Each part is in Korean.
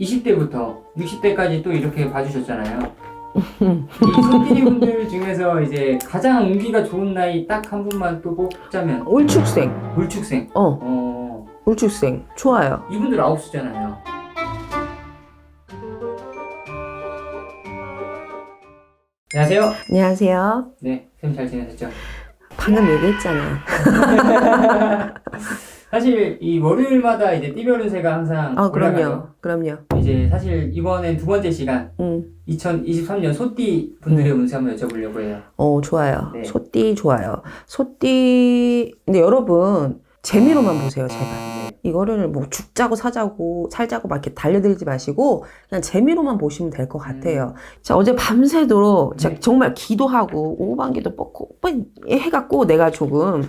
20대부터 60대까지 또 이렇게 봐주셨잖아요. 이 손길이 분들 중에서 이제 가장 운기가 좋은 나이 딱 한 분만 또 뽑자면 울축생. 물축생. 어, 어, 울축생. 좋아요. 이분들 아홉 수잖아요. 안녕하세요. 안녕하세요. 네, 쌤 잘 지내셨죠? 방금 얘기했잖아. 사실 이 월요일마다 이제 띠별 운세가 항상 어, 올라가요. 그럼요. 그럼요. 이제 사실 이번엔 두 번째 시간 음, 2023년 소띠 분들의 운세 한번 여쭤보려고 해요. 어, 좋아요. 네. 소띠 좋아요. 소띠, 근데 여러분, 재미로만 보세요, 제발. 네. 이거를 뭐 죽자고 사자고 살자고 막 이렇게 달려들지 마시고 그냥 재미로만 보시면 될 것 같아요. 자 어제 밤새도록 네. 정말 기도하고 오반기도 뻗고 뭐 해갖고 내가 조금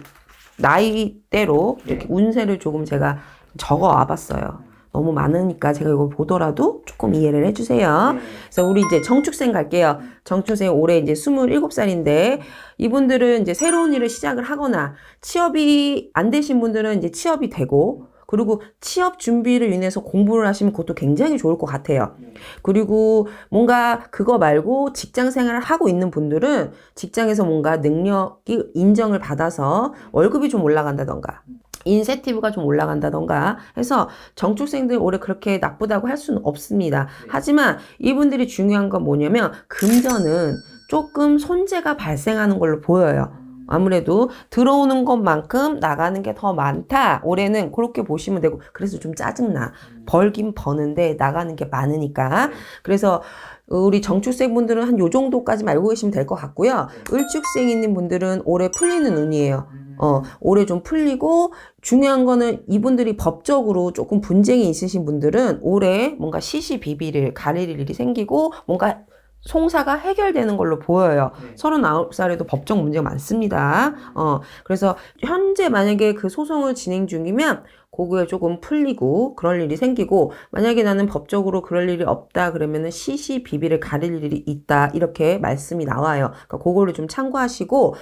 나이대로 이렇게 네. 운세를 조금 제가 적어 와봤어요. 너무 많으니까 제가 이거 보더라도 조금 이해를 해주세요. 네. 그래서 우리 이제 정축생 갈게요. 정축생 올해 이제 27살인데 이분들은 이제 새로운 일을 시작을 하거나 취업이 안 되신 분들은 이제 취업이 되고 그리고 취업 준비를 인해서 공부를 하시면 그것도 굉장히 좋을 것 같아요. 네. 그리고 뭔가 그거 말고 직장 생활을 하고 있는 분들은 직장에서 뭔가 능력이 인정을 받아서 월급이 좀 올라간다던가 인센티브가 좀 올라간다던가 해서 정축생들 올해 그렇게 나쁘다고 할 수는 없습니다. 네. 하지만 이분들이 중요한 건 뭐냐면 금전은 조금 손재가 발생하는 걸로 보여요. 아무래도 들어오는 것만큼 나가는 게 더 많다. 올해는 그렇게 보시면 되고 그래서 좀 짜증나. 벌긴 버는데 나가는 게 많으니까. 그래서 우리 정축생 분들은 한 요 정도까지만 알고 계시면 될 것 같고요. 을축생 있는 분들은 올해 풀리는 운이에요. 어, 올해 좀 풀리고 중요한 거는 이분들이 법적으로 조금 분쟁이 있으신 분들은 올해 뭔가 시시비비를 가릴 일이 생기고 뭔가 송사가 해결되는 걸로 보여요. 네. 39살에도 법적 문제가 많습니다. 어, 그래서 현재 만약에 그 소송을 진행 중이면 그거에 조금 풀리고 그럴 일이 생기고 만약에 나는 법적으로 그럴 일이 없다 그러면은 시시비비를 가릴 일이 있다 이렇게 말씀이 나와요. 그러니까 그거를 좀 참고하시고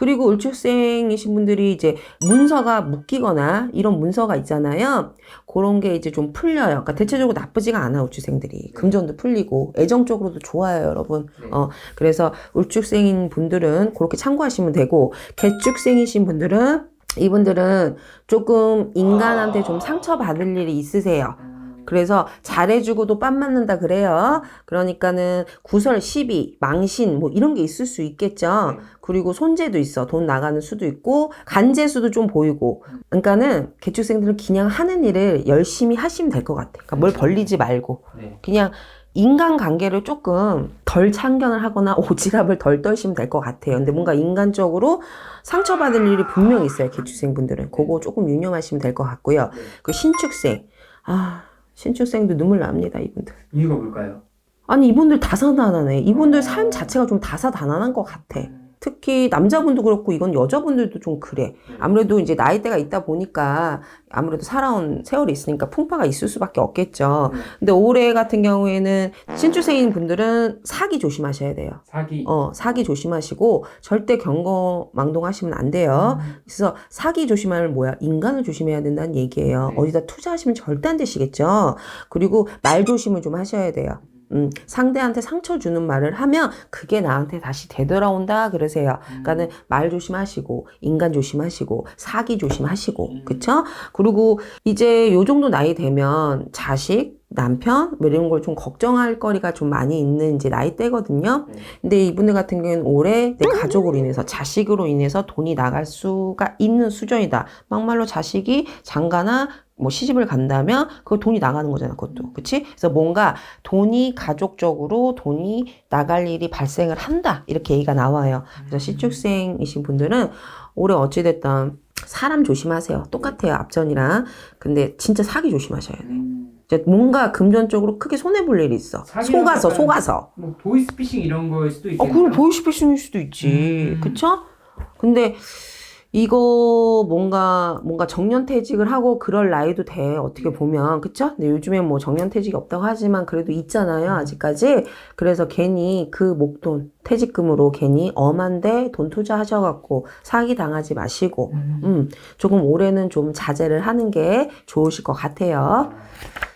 그리고 을축생이신 분들이 이제 문서가 묶이거나 이런 문서가 있잖아요. 그런 게 이제 좀 풀려요. 그러니까 대체적으로 나쁘지가 않아 을축생들이 금전도 풀리고 애정적으로도 좋아요, 여러분. 네. 어, 그래서 울축생인 분들은 그렇게 참고하시면 되고 개축생이신 분들은 이분들은 조금 인간한테 좀 상처받을 일이 있으세요. 음, 그래서 잘해주고도 빤 맞는다 그래요. 그러니까는 구설, 시비, 망신 뭐 이런 게 있을 수 있겠죠. 네. 그리고 손재도 있어. 돈 나가는 수도 있고 간재수도 좀 보이고. 그러니까는 개축생들은 그냥 하는 일을 열심히 하시면 될 것 같아. 그러니까 뭘 벌리지 말고 네. 그냥 인간관계를 조금 덜 참견을 하거나 오지랖을 덜 떨시면 될 것 같아요. 근데 뭔가 인간적으로 상처받을 일이 분명히 있어요. 개축생분들은. 그거 조금 유념하시면 될 것 같고요. 네. 그 신축생. 아, 신축생도 눈물 납니다, 이분들. 이유가 뭘까요? 아니, 이분들 다사다난해. 이분들 삶 자체가 좀 다사다난한 것 같아. 특히 남자분도 그렇고 이건 여자분들도 좀 그래. 아무래도 이제 나이대가 있다 보니까 아무래도 살아온 세월이 있으니까 풍파가 있을 수밖에 없겠죠. 네. 근데 올해 같은 경우에는 신축생인 분들은 사기 조심하셔야 돼요. 사기. 어, 사기 조심하시고 절대 경거 망동하시면 안 돼요. 음, 그래서 사기 조심하면 뭐야? 인간을 조심해야 된다는 얘기예요. 네. 어디다 투자하시면 절대 안 되시겠죠. 그리고 말 조심을 좀 하셔야 돼요. 음, 상대한테 상처 주는 말을 하면 그게 나한테 다시 되돌아온다 그러세요. 그러니까는 말 조심하시고 인간 조심하시고 사기 조심하시고 음. 그쵸? 그리고 이제 요 정도 나이 되면 자식 남편 뭐 이런 걸 좀 걱정할 거리가 좀 많이 있는 이제 나이대거든요. 네. 근데 이분들 같은 경우는 올해 내 가족으로 인해서 자식으로 인해서 돈이 나갈 수가 있는 수준이다. 막말로 자식이 장가나 뭐 시집을 간다면 그 돈이 나가는 거잖아, 그것도. 그치? 그래서 뭔가 돈이 가족적으로 돈이 나갈 일이 발생을 한다. 이렇게 얘기가 나와요. 그래서 시축생이신 분들은 올해 어찌됐든 사람 조심하세요. 똑같아요, 앞전이랑. 근데 진짜 사기 조심하셔야 돼. 음, 이제 뭔가 금전적으로 크게 손해 볼 일이 있어. 속아서, 속아서. 뭐 보이스피싱 이런 거일 수도 어, 있겠네요. 그럼 보이스피싱일 수도 있지. 음. 그쵸? 근데 이거 뭔가 뭔가 정년퇴직을 하고 그럴 나이도 돼 어떻게 보면. 그쵸? 근데 요즘에 뭐 정년퇴직이 없다고 하지만 그래도 있잖아요 아직까지. 그래서 괜히 그 목돈 퇴직금으로 괜히 엄한데 돈 투자하셔갖고 사기 당하지 마시고 음. 조금 올해는 좀 자제를 하는 게 좋으실 것 같아요.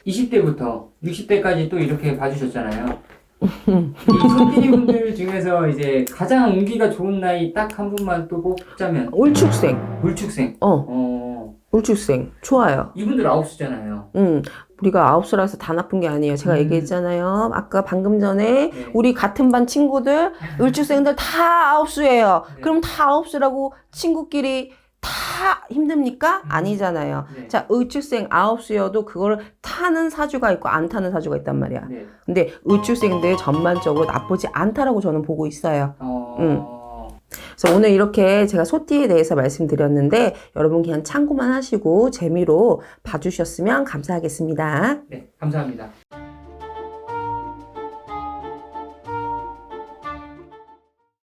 20대부터 60대까지 또 이렇게 봐주셨잖아요. 분들 중에서 이제 가장 운기가 좋은 나이 딱 한 분만 또 뽑자면 울축생 물축생. 어어 울축생 좋아요 이분들 아홉 수잖아요. 음 우리가 아홉 수라서 다 나쁜 게 아니에요 제가 음. 얘기했잖아요 아까 방금 전에 네. 우리 같은 반 친구들 울주생들 다 아홉 수예요. 네. 그럼 다 아홉 수라고 친구끼리 다 힘듭니까? 음. 아니잖아요. 네. 자, 울주생 아홉 수여도 그거를 타는 사주가 있고 안 타는 사주가 있단 말이야. 네. 근데 울주생들 전반적으로 나쁘지 않다라고 저는 보고 있어요. 어. 음. 그래서 오늘 이렇게 제가 소띠에 대해서 말씀드렸는데 여러분 그냥 참고만 하시고 재미로 봐주셨으면 감사하겠습니다. 네. 감사합니다.